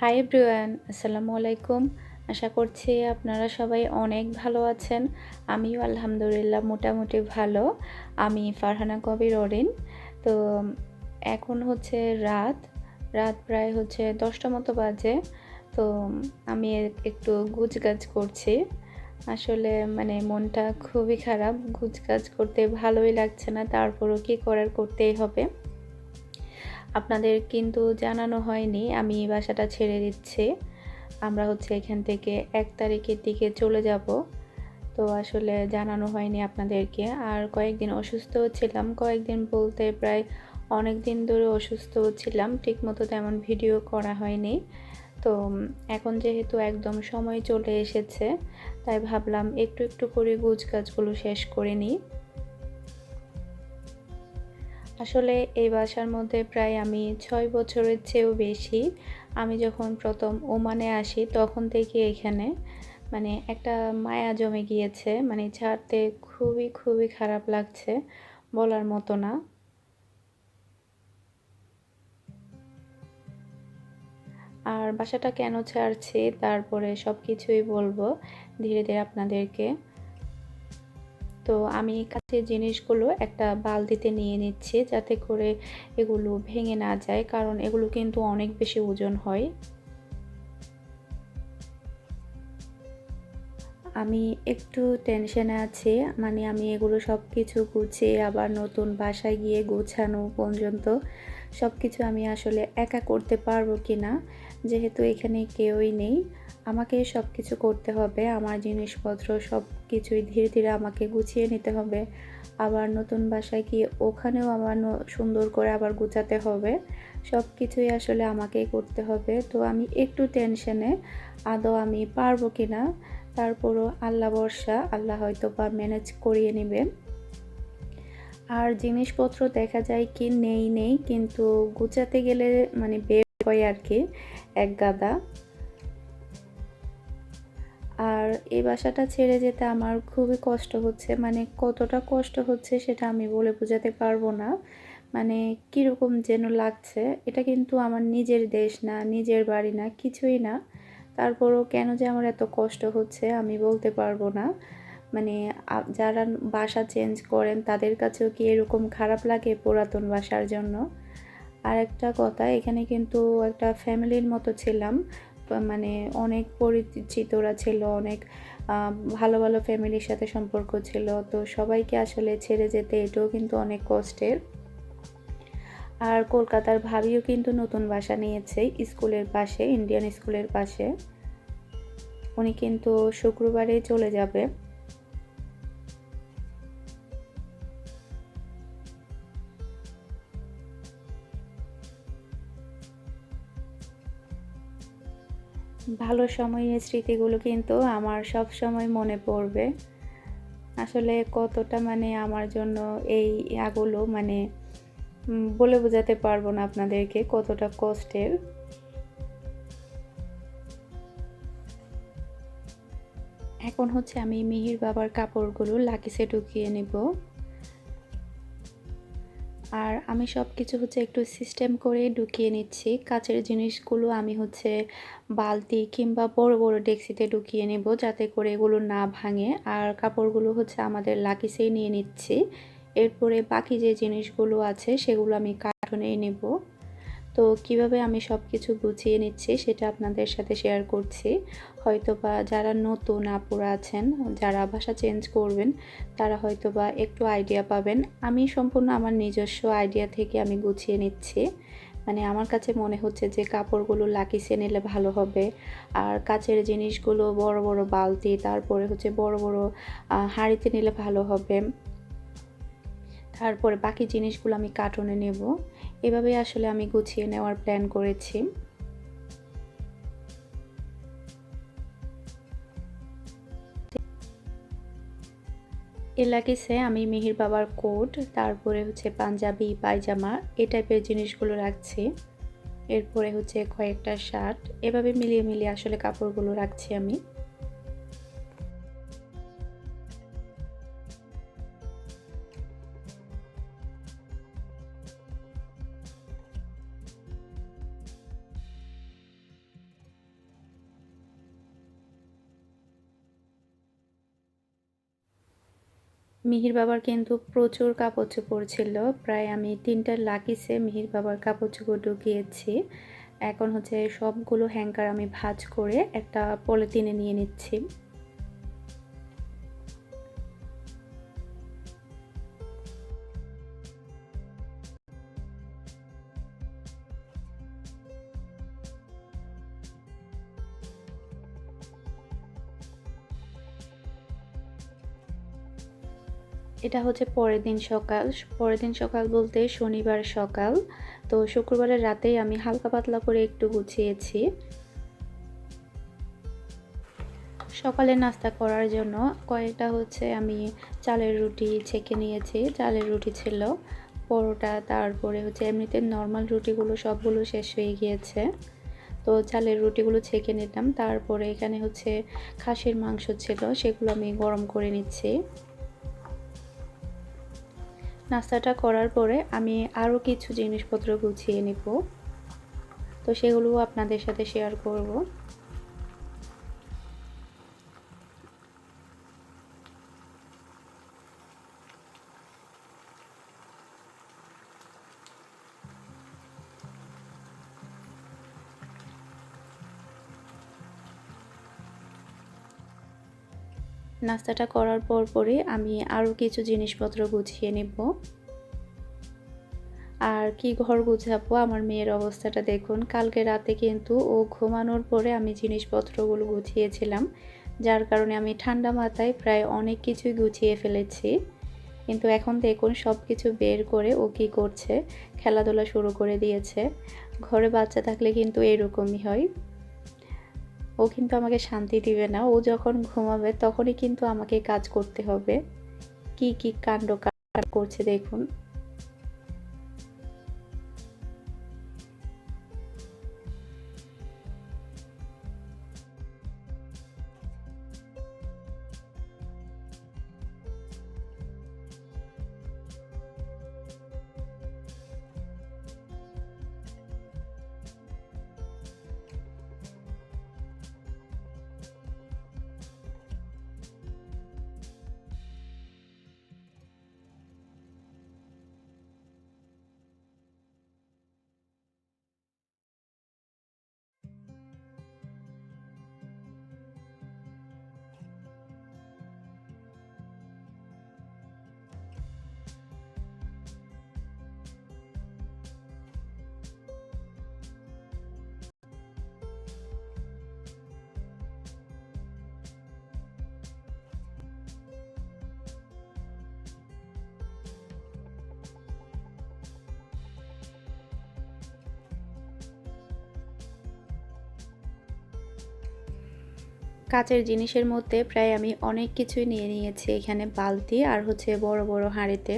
Hi everyone আসসালামু আলাইকুম। আশা করছি আপনারা সবাই অনেক ভালো আছেন। আমিও আলহামদুলিল্লাহ মোটামুটি ভালো। আমি ফারহানা কবির অরিন। তো, এখন হচ্ছে রাত। রাত প্রায় হচ্ছে দশটা মতো বাজে। তো, আমি একটু গুজগাজ করছি। আসলে মানে মনটা খুবই খারাপ। গুজগাজ করতে ভালোই লাগছে না। তারপরও কী করার করতেই হবে। আপনাদের কিন্তু জানানো হয়নি, আমি বাসাটা ছেড়ে দিচ্ছি। আমরা হচ্ছে এখান থেকে এক তারিখের দিকে চলে যাব। তো আসলে জানানো হয়নি আপনাদেরকে। আর কয়েকদিন অসুস্থ ছিলাম, কয়েকদিন বলতে প্রায় অনেক দিন ধরে অসুস্থ ছিলাম, ঠিকমতো তেমন ভিডিও করা হয়নি। তো এখন যেহেতু একদম সময় চলে এসেছে, তাই ভাবলাম একটু একটু করে গুজ কাজগুলো শেষ করে নিই। আসলে এই বাসার মধ্যে প্রায় আমি ছয় বছরের চেয়েও বেশি আমি যখন প্রথম ওমানে আসি তখন থেকে এখানে মানে একটা মায়া জমে গিয়েছে মানে ছাড়তে খুবই খুবই খারাপ লাগছে বলার মতো না। আর বাসাটা কেন ছাড়ছি তারপরে সব কিছুই বলব ধীরে ধীরে আপনাদেরকে। তো আমি কাছের জিনিসগুলো একটা বালতিতে নিয়ে নিচ্ছি যাতে করে এগুলো ভেঙে না যায়, কারণ এগুলো কিন্তু অনেক বেশি ওজন হয়। আমি একটু টেনশনে আছি মানে আমি এগুলো সব কিছু গুছিয়ে আবার নতুন বাসায় গিয়ে গোছানো পর্যন্ত সব কিছু আমি আসলে একা করতে পারব কি না যেহেতু এখানে কেউই নেই। আমাকে সব কিছু করতে হবে, আমার জিনিসপত্র সব কিছুই ধীরে ধীরে আমাকে গুছিয়ে নিতে হবে। আবার নতুন বাসায় গিয়ে ওখানেও আমার সুন্দর করে আবার গুছাতে হবে। সব কিছুই আসলে আমাকেই করতে হবে। তো আমি একটু টেনশনে, আদৌ আমি পারব কি না তারপরও আল্লাহ বর্ষা আল্লাহ হয়তো বা ম্যানেজ করিয়ে নেবে। আর জিনিসপত্র দেখা যায় কি নেই নেই, কিন্তু গুছাতে গেলে মানে বের হয় আর কি, এক গাদা। আর এই বাসাটা ছেড়ে যেতে আমার খুবই কষ্ট হচ্ছে। মানে কতটা কষ্ট হচ্ছে সেটা আমি বলে বোঝাতে পারব না। মানে কীরকম যেন লাগছে। এটা কিন্তু আমার নিজের দেশ না, নিজের বাড়ি না, কিছুই না। তারপরও কেন যে আমার এত কষ্ট হচ্ছে আমি বলতে পারব না। মানে যারা বাসা চেঞ্জ করেন তাদের কাছেও কি এরকম খারাপ লাগে পুরাতন বাসার জন্য? আর একটা কথা, এখানে কিন্তু একটা ফ্যামিলির মতো ছিলাম। মানে অনেক পরিচিতরা ছিল অনেক ভালো ভালো ফ্যামিলির সাথে সম্পর্ক ছিল। তো সবাইকে আসলে ছেড়ে যেতে এটাও কিন্তু অনেক কষ্টের। আর কলকাতার ভাবিও কিন্তু নতুন বাসা নিয়েছে স্কুলের পাশে ইন্ডিয়ান স্কুলের পাশে। উনি কিন্তু শুক্রবারে চলে যাবে। ভালো সময়ের স্মৃতিগুলো কিন্তু আমার সব সময় মনে পড়বে। আসলে কতটা মানে আমার জন্য এই ইয়াগুলো মানে বলে বোঝাতে পারব না আপনাদেরকে কতটা কষ্টের। এখন হচ্ছে আমি মিহির বাবার কাপড়গুলো লাকিসে ঢুকিয়ে নেব। আমি সব কিছু হচ্ছে একটু সিস্টেম করে ঢুকিয়ে নিচ্ছি। কাচের জিনিসগুলো আমি হচ্ছে বালতি কিংবা বড় বড় ডেক্সিতে ঢুকিয়ে নেব যাতে করে এগুলো না ভাঙে। আর কাপড়গুলো হচ্ছে আমাদের লাকিসেই নিয়ে নিচ্ছি। এরপরে বাকি যে জিনিসগুলো আছে সেগুলো আমি কার্টনে নেব। তো কীভাবে আমি সব কিছু গুছিয়ে নিচ্ছি সেটা আপনাদের সাথে শেয়ার করছি। হয়তো বা যারা নতুন আপুরা আছেন, যারা ভাষা চেঞ্জ করবেন, তারা হয়তো বা একটু আইডিয়া পাবেন। আমি সম্পূর্ণ আমার নিজস্ব আইডিয়া থেকে আমি গুছিয়ে নিচ্ছি। মানে আমার কাছে মনে হচ্ছে যে কাপড়গুলো লাকিসে নিলে ভালো হবে। আর কাচের জিনিসগুলো বড় বড় বালতি, তারপরে হচ্ছে বড় বড় হাঁড়িতে নিলে ভালো হবে। তারপরে বাকি জিনিসগুলো আমি কার্টুনে নেব। এভাবে আসলে আমি গুছিয়ে নেওয়ার প্ল্যান করেছি। এলাকিসে আমি মিহির বাবার কোট, তারপরে হচ্ছে পাঞ্জাবি, পায়জামা, এই টাইপের জিনিসগুলো রাখছি। এরপরে হচ্ছে কয়েকটা শার্ট, এভাবে মিলিয়ে মিলিয়ে আসলে কাপড়গুলো রাখছি আমি। মিহির বাবার কিন্তু প্রচুর কাপড় চোপড় ছিল। প্রায় আমি তিনটা লাকিসে মিহির বাবার কাপড় চোপড় ঢুকিয়েছি। এখন হচ্ছে সবগুলো হ্যাঙ্কার আমি ভাজ করে একটা পলিথিনে নিয়ে নিচ্ছি। এটা হচ্ছে পরের দিন সকাল। পরের দিন সকাল বলতে শনিবার সকাল। তো শুক্রবারের রাতেই আমি হালকা পাতলা করে একটু গুছিয়েছি। সকালে নাস্তা করার জন্য কয়েকটা হচ্ছে আমি চালের রুটি ছেঁকে নিয়েছি। চালের রুটি ছিল, পরোটা, তারপরে হচ্ছে এমনিতে নর্মাল রুটিগুলো সবগুলো শেষ হয়ে গিয়েছে। তো চালের রুটিগুলো ছেঁকে নিলাম। তারপরে এখানে হচ্ছে খাসির মাংস ছিল, সেগুলো আমি গরম করে নিচ্ছি। নাস্তাটা করার পরে আমি আরও কিছু জিনিসপত্র গুছিয়ে নিব। তো সেগুলো আপনাদের সাথে শেয়ার করব। নাস্তাটা করার পর পরে আমি আরও কিছু জিনিসপত্র গুছিয়ে নেব। আর কি ঘর গুছাবো, আমার মেয়ের অবস্থাটা দেখুন। কালকে রাতে কিন্তু ও ঘুমানোর পরে আমি জিনিসপত্রগুলো গুছিয়েছিলাম, যার কারণে আমি ঠান্ডা মাথায় প্রায় অনেক কিছুই গুছিয়ে ফেলেছি। কিন্তু এখন দেখুন সব কিছু বের করে ও কি করছে, খেলাধুলা শুরু করে দিয়েছে। ঘরে বাচ্চা থাকলে কিন্তু এরকমই হয়। ও কিন্তু আমাকে শান্তি দিবে না। ও যখন ঘুমাবে তখনই কিন্তু আমাকে কাজ করতে হবে। কি কি কাণ্ড করছে দেখুন। কাচের জিনিসের মধ্যে প্রায় আমি অনেক কিছুই নিয়ে নিয়েছি এখানে বালতি আর হচ্ছে বড় বড় হাঁড়িতে।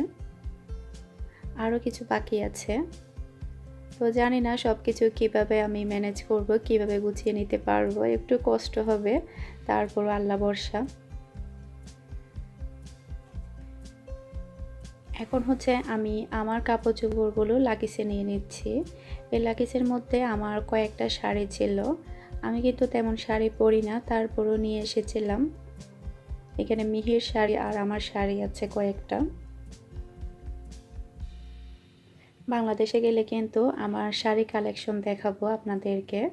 আরও কিছু বাকি আছে। তো জানি না সব কিছু কীভাবে আমি ম্যানেজ করব, কীভাবে গুছিয়ে নিতে পারব, একটু কষ্ট হবে, তারপর আল্লাহ বর্ষা এখন হচ্ছে আমি আমার কাপড় চোপড়গুলো লাগিসে নিয়ে নিচ্ছি। এই লাগিসের মধ্যে আমার কয়েকটা শাড়ি ছিল। আমি কিন্তু তেমন শাড়ি পরি না, তারপরও নিয়ে এসেছিলাম। এখানে মিহির শাড়ি আর আমার শাড়ি আছে কয়েকটা। বাংলাদেশে গেলে কিন্তু আমার শাড়ি কালেকশন দেখাবো আপনাদেরকে।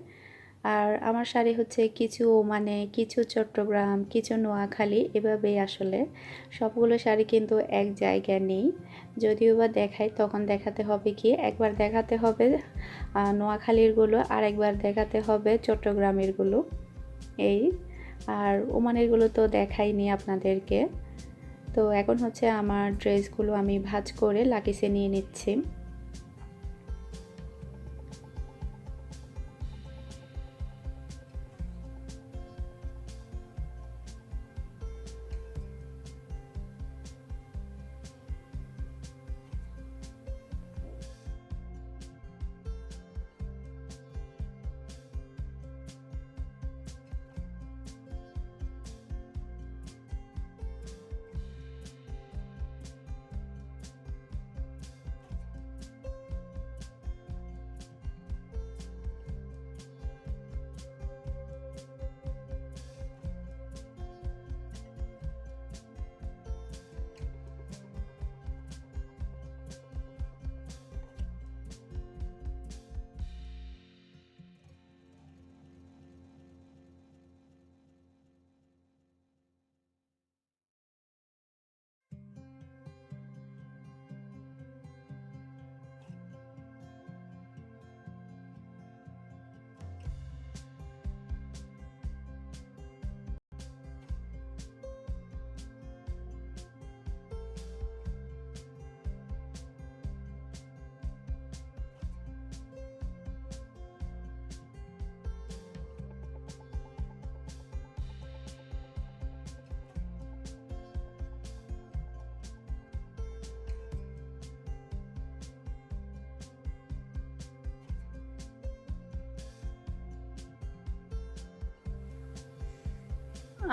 আর আমার শাড়ি হচ্ছে কিছু মানে কিছু চট্টগ্রাম, কিছু নোয়াখালী এভাবেই আসলে। সবগুলো শাড়ি কিন্তু এক জায়গায় নেই। যদিও বা দেখাই, তখন দেখাতে হবে কি? একবার দেখাতে হবে নোয়াখালীরগুলো আর একবার দেখাতে হবে চট্টগ্রামেরগুলো। এই, আর ওমানেরগুলো তো দেখাইনি আপনাদেরকে। তো এখন হচ্ছে আমার ড্রেসগুলো আমি ভাজ করে লাকিসে নিয়ে নিচ্ছি।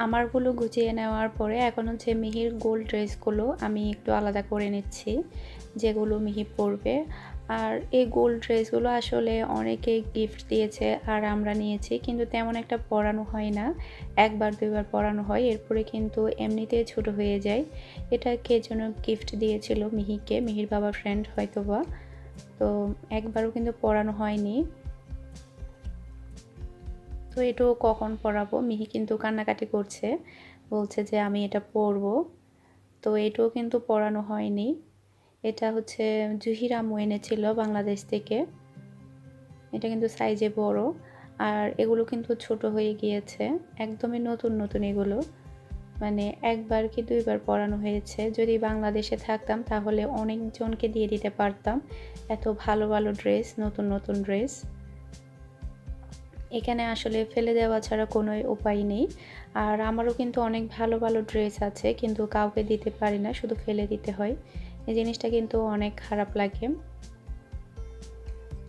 আমারগুলো গুছিয়ে নেওয়ার পরে এখন হচ্ছে মিহির গোল ড্রেসগুলো আমি একটু আলাদা করে নিচ্ছি, যেগুলো মিহি পরবে। আর এই গোল ড্রেসগুলো আসলে অনেকে গিফট দিয়েছে আর আমরা নিয়েছি, কিন্তু তেমন একটা পরানো হয় না। একবার, দুইবার পরানো হয়, এরপরে কিন্তু এমনিতেই ছোট হয়ে যায়। এটা কে যেন গিফট দিয়েছিল মিহিকে, মিহির বাবা ফ্রেন্ড হয়তোবা। তো একবারও কিন্তু পরানো হয়নি। এটাও কখন পরাবো মিহি কিন্তু কান্নাকাটি করছে। বলছে যে, আমি এটা পরবো তো এটাও কিন্তু পরানো হয়নি। এটা হচ্ছে জুহির আম্মু এনেছিল বাংলাদেশ থেকে। এটা কিন্তু সাইজে বড়। আর এগুলো কিন্তু ছোট হয়ে গিয়েছে। একদমই নতুন নতুন এগুলো। মানে একবার কি দুইবার পরানো হয়েছে। যদি বাংলাদেশে থাকতাম, তাহলে অনেকজনকে দিয়ে দিতে পারতাম। এত ভালো ভালো ড্রেস, নতুন নতুন ড্রেস। এখানে আসলে ফেলে দেওয়া ছাড়া কোনো উপায় নেই। আর আমারও কিন্তু অনেক ভালো ভালো ড্রেস আছে, কিন্তু কাউকে দিতে পারি না, শুধু ফেলে দিতে হয়। এই জিনিসটা কিন্তু অনেক খারাপ লাগে।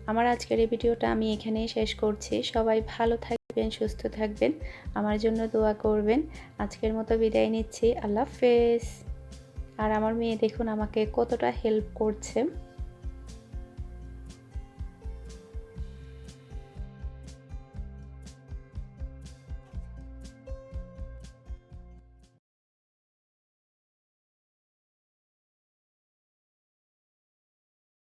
আমার আজকের এই ভিডিওটা আমি এখানেই শেষ করছি। সবাই ভালো থাকবেন, সুস্থ থাকবেন। আমার জন্য দোয়া করবেন। আজকের মতো বিদায় নিচ্ছি। আল্লাহ হাফেজ। আর আমার মেয়ে দেখুন আমাকে কতটা হেল্প করছে।